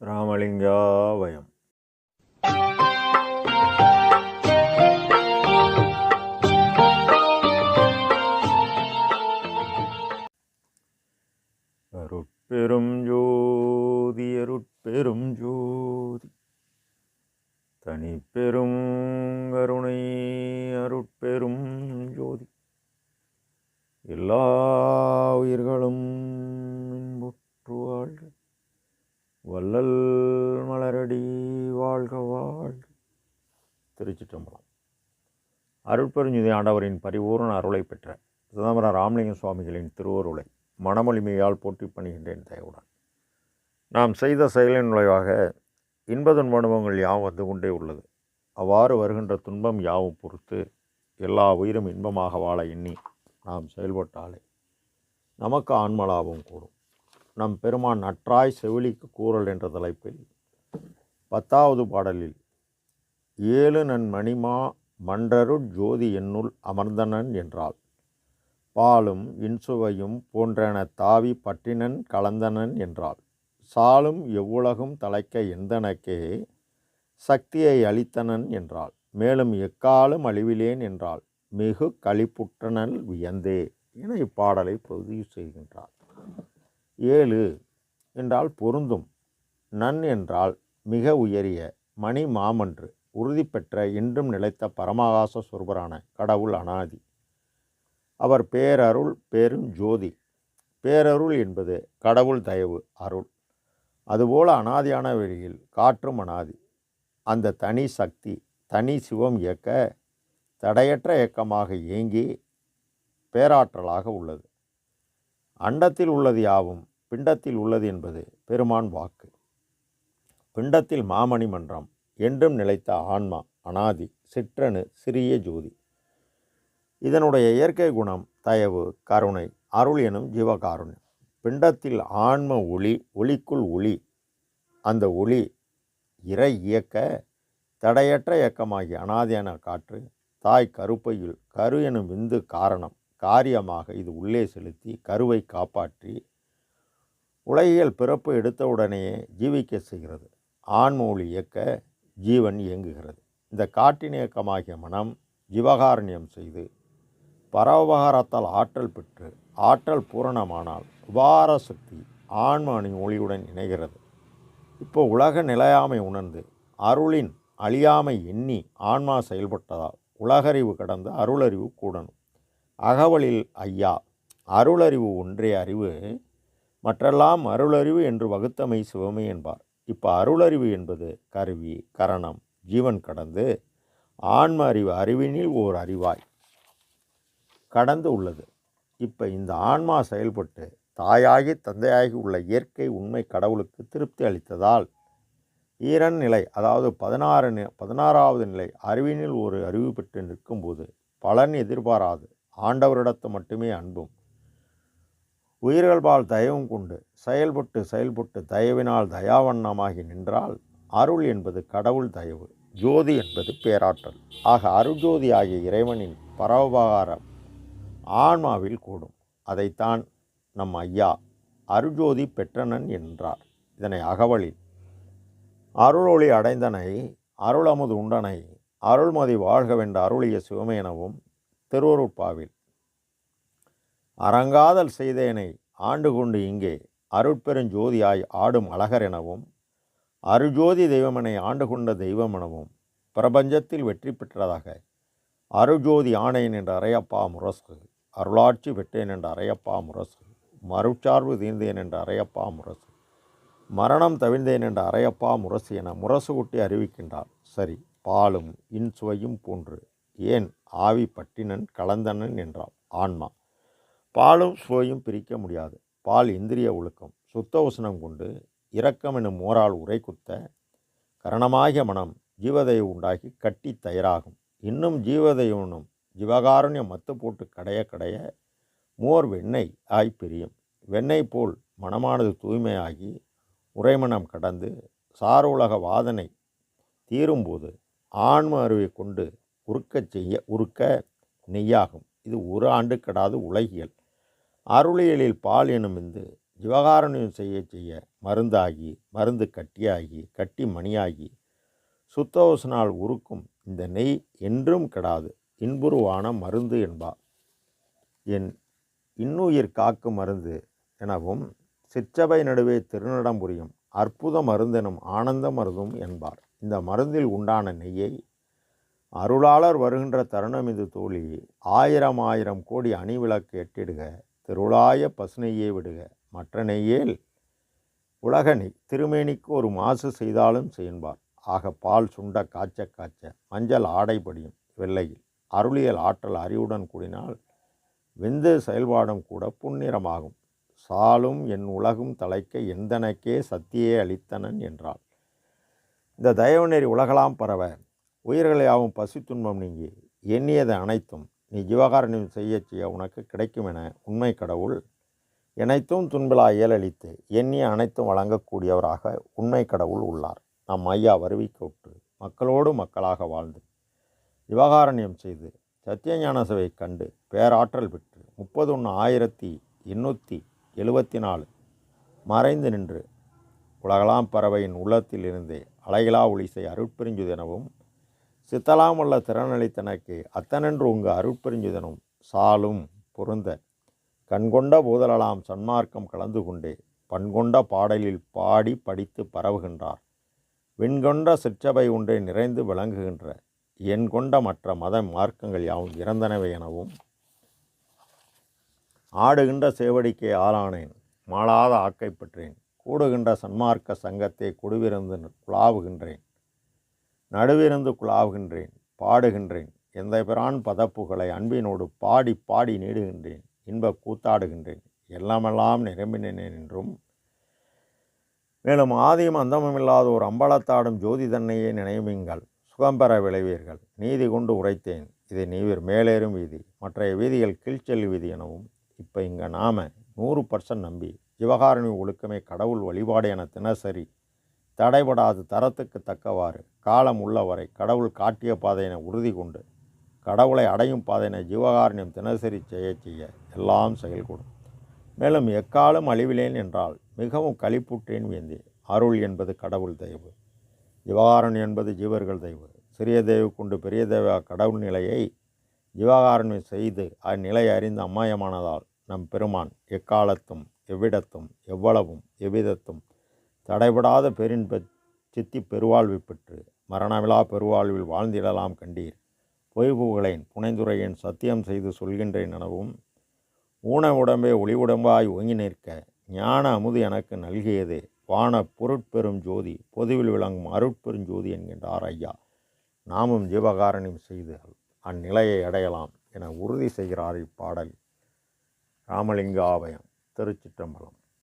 ராமலிங்காவயம். அருட்பெரும் ஜோதி அருட்பெரும் ஜோதி வள்ளல் மலரடி வாழ்க வாழ்க. திருச்சிற்றம்பலம். அருட்பெருஞ்சுதி ஆண்டவரின் பரிபூர்ண அருளை பெற்ற சிதம்பரம் ராமலிங்க சுவாமிகளின் திருவருளை மனமொழிமையால் போட்டி பணிகின்றேன் தயவுடன். நாம் செய்த செயலின் விளைவாக இன்பதுன்ப அனுபவங்கள் யாவும் வந்து கொண்டே உள்ளது. அவ்வாறு வருகின்ற துன்பம் யாவும் பொறுத்து எல்லா உயிரும் இன்பமாக வாழ எண்ணி நாம் செயல்பட்டாலே நமக்கு ஆன்மலாபம் கூடும். நம் பெருமான் நற்றாய் செவிலிக்கு கூறல் என்ற தலைப்பில் பத்தாவது பாடலில் ஏழு நன் மணிமா மன்றருட் ஜோதி என்னுள் அமர்ந்தனன் என்றாள். பாலும் இன்சுவையும் போன்றன தாவி பற்றினன் கலந்தனன் என்றாள். சாலும் எவ்வுலகும் தலைக்க எந்தனக்கே சக்தியை அளித்தனன் என்றாள். மேலும் எக்காலும் அழிவிலேன் என்றாள். மிகு களிப்புற்றனல் வியந்தே என இப்பாடலை பதிவு செய்கின்றார். ஏழு என்றால் பொருந்தும். நன் என்றால் மிக உயரிய மணி மாமன்று உறுதி பெற்ற இன்றும் நிலைத்த பரமாகாச சுரபரான கடவுள் அனாதி. அவர் பேரருள் பேரும் ஜோதி. பேரருள் என்பது கடவுள் தயவு அருள். அதுபோல அனாதியான வெளியில் காற்றும் அனாதி. அந்த தனி சக்தி தனி சிவம் இயக்க தடையற்ற இயக்கமாக இயங்கி பேராற்றலாக உள்ளது. அண்டத்தில் உள்ளது யாவும் பிண்டத்தில் உள்ளது என்பது பெருமான் வாக்கு. பிண்டத்தில் மாமணி மன்றம் என்றும் நிலைத்த ஆன்மா அனாதி சிற்றணு சிறிய ஜோதி. இதனுடைய இயற்கை குணம் தயவு கருணை அருள் எனும் ஜீவகாருண்யம். பிண்டத்தில் ஆன்ம ஒளி ஒளிக்குள் ஒளி. அந்த ஒளி இறை இயக்க தடையற்ற இயக்கமாகிய அனாதியான காற்று தாய் கருப்பையில் கரு எனும் விந்து காரணம். காரியமாக இது உள்ளே செலுத்தி கருவை காப்பாற்றி உலகியல் பிறப்பு எடுத்தவுடனேயே ஜீவிக்க செய்கிறது. ஆன்ம இயக்க ஜீவன் இயங்குகிறது. இந்த காற்றின் இயக்கமாகிய மனம் ஜீவகாரண்யம் செய்து பரோபகாரத்தால் ஆற்றல் பெற்று ஆற்றல் பூரணமானால் உபார சக்தி ஆன்மணி ஒளியுடன் இணைகிறது. இப்போ உலக நிலையாமை உணர்ந்து அருளின் அழியாமை எண்ணி ஆன்மா செயல்பட்டதால் உலகறிவு கடந்து அருளறிவு கூடணும். அகவலில் ஐயா அருளறிவு ஒன்றே அறிவு. மற்றெல்லாம் அருளறிவு என்று வகுத்தமை சிவமே என்பார். இப்போ அருளறிவு என்பது கருவி கரணம் ஜீவன் கடந்து ஆன்ம அறிவு அறிவினில் ஓர் அறிவாய் கடந்து உள்ளது. இப்போ இந்த ஆன்மா செயல்பட்டு தாயாகி தந்தையாகி உள்ள இயற்கை உண்மை கடவுளுக்கு திருப்தி அளித்ததால் ஈரன் நிலை அதாவது பதினாறு பதினாறாவது நிலை அறிவினில் ஒரு அறிவு பெற்று நிற்கும்போது பலன் எதிர்பாராது. ஆண்டவரிடத்து மட்டுமே அன்பும். உயிர்கள்பால் தயவும் கொண்டு செயல்பட்டு செயல்பட்டு தயவினால் தயாவண்ணமாகி நின்றால் அருள் என்பது கடவுள் தயவு ஜோதி என்பது பேராற்றல். ஆக அருஜோதி ஆகிய இறைவனின் பரோபகாரம் ஆன்மாவில் கூடும். அதைத்தான் நம் ஐயா அருஜோதி பெற்றனன் என்றார். இதனை அகவலில் அருளொளி அடைந்தனை அருளமுது உண்டனை அருள்மதி வாழ்கவென்ற அருளிய சிவமேனவும் திருவருட்பாவில் அரங்காதல் செய்தேனை ஆண்டு கொண்டு இங்கே அருட்பெருஞ்சோதியாய் ஆடும் அழகர் எனவும் அருஜோதி தெய்வமனை ஆண்டு கொண்ட தெய்வம் எனவும் பிரபஞ்சத்தில் வெற்றி பெற்றதாக அருஜோதி ஆணையன் என்ற அறையப்பா முரசு அருளாட்சி பெற்றேன் என்ற அறையப்பா முரசு மறுச்சார்பு தீர்ந்தேன் என்ற அறையப்பா முரசு மரணம் தவிழ்ந்தேன் என்ற அறையப்பா முரசு என முரசு குட்டி அறிவிக்கின்றார். சரி பாலும் இன்சுவையும் போன்று ஏன் ஆவி பட்டினன் கலந்தனன் என்றான். ஆன்மா. பாலும் சுவையும் பிரிக்க முடியாது. பால் இந்திரிய ஒழுக்கம். சுத்த உசனம் கொண்டு இரக்கம் எனும் மோரால் உரை குத்த கரணமாகிய மனம் ஜீவதை உண்டாகி கட்டி தயாராகும். இன்னும் ஜீவதையுனும் ஜீவகாருண்யம் மத்து போட்டு கடைய கடைய மோர் வெண்ணெய் ஆய் பிரியும். வெண்ணெய் போல் மனமானது தூய்மையாகி உறைமனம் கடந்து சார் உலக வாதனை தீரும்போது ஆன்ம அறிவை கொண்டு உருக்கச் செய்ய உருக்க நெய்யாகும். இது ஒரு ஆண்டு கெடாது உலகியல். அருளியலில் பால் எனும் இந்து ஜிவகாரணியம் செய்ய செய்ய மருந்தாகி மருந்து கட்டியாகி கட்டி மணியாகி சுத்தோசனால் உருக்கும் இந்த நெய் என்றும் கெடாது. இன்புருவான மருந்து என்பார் என் இன்னுயிர் காக்கும் மருந்து எனவும் சிற்றபை நடுவே திருநடம் புரியும் அற்புத மருந்தெனும் ஆனந்த மருந்தும் என்பார். இந்த மருந்தில் உண்டான நெய்யை அருளாளர் வருகின்ற தருணம் இது தோழி. ஆயிரம் ஆயிரம் கோடி அணிவிளக்கு எட்டிடுக. திருளாய பசுனையே விடுக. மற்ற நெய்யேல் உலகனை திருமேனிக்கு ஒரு மாசு செய்தாலும் செய்யன்பார். ஆக பால் சுண்ட காய்ச்ச காய்ச்ச. மஞ்சள் ஆடைபடியும் வெள்ளையில். அருளியல் ஆற்றல் அறிவுடன் கூடினால் வெந்து செயல்பாடும் கூட புன்னிறமாகும். சாலும் என் உலகும் தலைக்க எந்தனக்கே சத்தியே அளித்தனன் என்றாள். இந்த தயவுநெறி உலகலாம் பரவ உயிர்களை யாவும் பசி துன்பம் நீங்கி எண்ணியது அனைத்தும் நீ ஜீவகாரணம் செய்ய செய்ய உனக்கு கிடைக்கும் என உண்மை கடவுள் இணைத்தும் துன்பிலா இயலளித்து எண்ணிய அனைத்தும் வழங்கக்கூடியவராக உண்மை கடவுள் உள்ளார். நம் ஐயா வருவிக்கோட்டு மக்களோடு மக்களாக வாழ்ந்து ஜீவகாரண்யம் செய்து சத்தியஞான சபை கண்டு பேராற்றல் பெற்று முப்பது ஒன்று ஆயிரத்தி எண்ணூற்றி எழுபத்தி நாலு மறைந்து நின்று உலகலாம் பறவையின் உள்ளத்தில் இருந்தே அலைகளா ஒளிசை சித்தலாமல்ல திறனளி தனக்கு அத்தனென்று உங்க அருட்பெருஞ்சுதனும் சாலும் பொருந்த. கண்கொண்ட பூதலலாம் சன்மார்க்கம் கலந்து கொண்டே பண்கொண்ட பாடலில் பாடி படித்து பரவுகின்றார். விண்கொண்ட சிற்றபை ஒன்றே நிறைந்து விளங்குகின்ற என் கொண்ட மற்ற மத மார்க்கங்கள் யாவும் இறந்தனவை எனவும். ஆடுகின்ற சேவடிக்கே ஆளானேன் மாளாத ஆக்கை பெற்றேன். கூடுகின்ற சன்மார்க்க சங்கத்தை குடுவிருந்து குழாவுகின்றேன் நடுவிருந்து குழாவுகின்றேன் பாடுகின்றேன். எந்த பிரான் பதப்புகளை அன்பினோடு பாடி பாடி நீடுகின்றேன் இன்ப கூத்தாடுகின்றேன். எல்லாமெல்லாம் நிரம்பினேன் என்றும் மேலும் ஆதியும் அந்தமும் இல்லாத ஒரு அம்பலத்தாடும் ஜோதி தன்னையே நினைவுங்கள். சுகம் பெற விளைவீர்கள். நீதி கொண்டு உரைத்தேன். இதை நீவிர் மேலேறும் வீதி மற்றைய வீதிகள் கீழ்ச்செல் வீதி எனவும் இப்போ இங்கே நாம நூறு பர்சன்ட் நம்பி சிவகாரணி ஒழுக்கமே கடவுள் வழிபாடு என தினசரி தடைபடாது தரத்துக்கு தக்கவாறு. காலம் உள்ளவரை கடவுள் காட்டிய பாதையினை உறுதி கொண்டு கடவுளை அடையும் பாதையினை ஜீவகாரண்யம் தினசரி செய்ய செய்ய எல்லாம் செயல்கூடும் மேலும் எக்காலம் அழிவிலேன் என்றால் மிகவும் கழிப்புற்றேன் வேந்தி அருள் என்பது கடவுள் தெய்வு. ஜீவகாரண் என்பது ஜீவர்கள் தெய்வு. சிறிய தெய்வு கொண்டு பெரிய தெய்வ கடவுள் நிலையை ஜீவகாரண்யம் செய்து அந்நிலை அறிந்து அம்மாயமானதால் நம் பெருமான் எக்காலத்தும் எவ்விடத்தும் எவ்வளவும் எவ்விதத்தும் தடைபடாத பெரின்ப சித்தி பெருவாழ்வு பெற்று மரணமிலா பெருவாழ்வில் வாழ்ந்திடலாம் கண்டீர். பொய்புகளேன் புனைந்துரையேன் சத்தியம் செய்து சொல்கின்றேன் எனவும் ஊன உடம்பே ஒளி உடம்பாய் ஒங்கி நிற்க ஞான அமுது எனக்கு நல்கியது. வான பொருட்பெரும் ஜோதி பொதுவில் விளங்கும் அருட்பெருஞ்சோதி என்கின்றார் ஐயா. நாமும் ஜீவகாரணியம் செய்து அந்நிலையை அடையலாம் என உறுதி செய்கிறார் இப்பாடல். ராமலிங்க ஆபயம் திருச்சிற்றம்பலம்.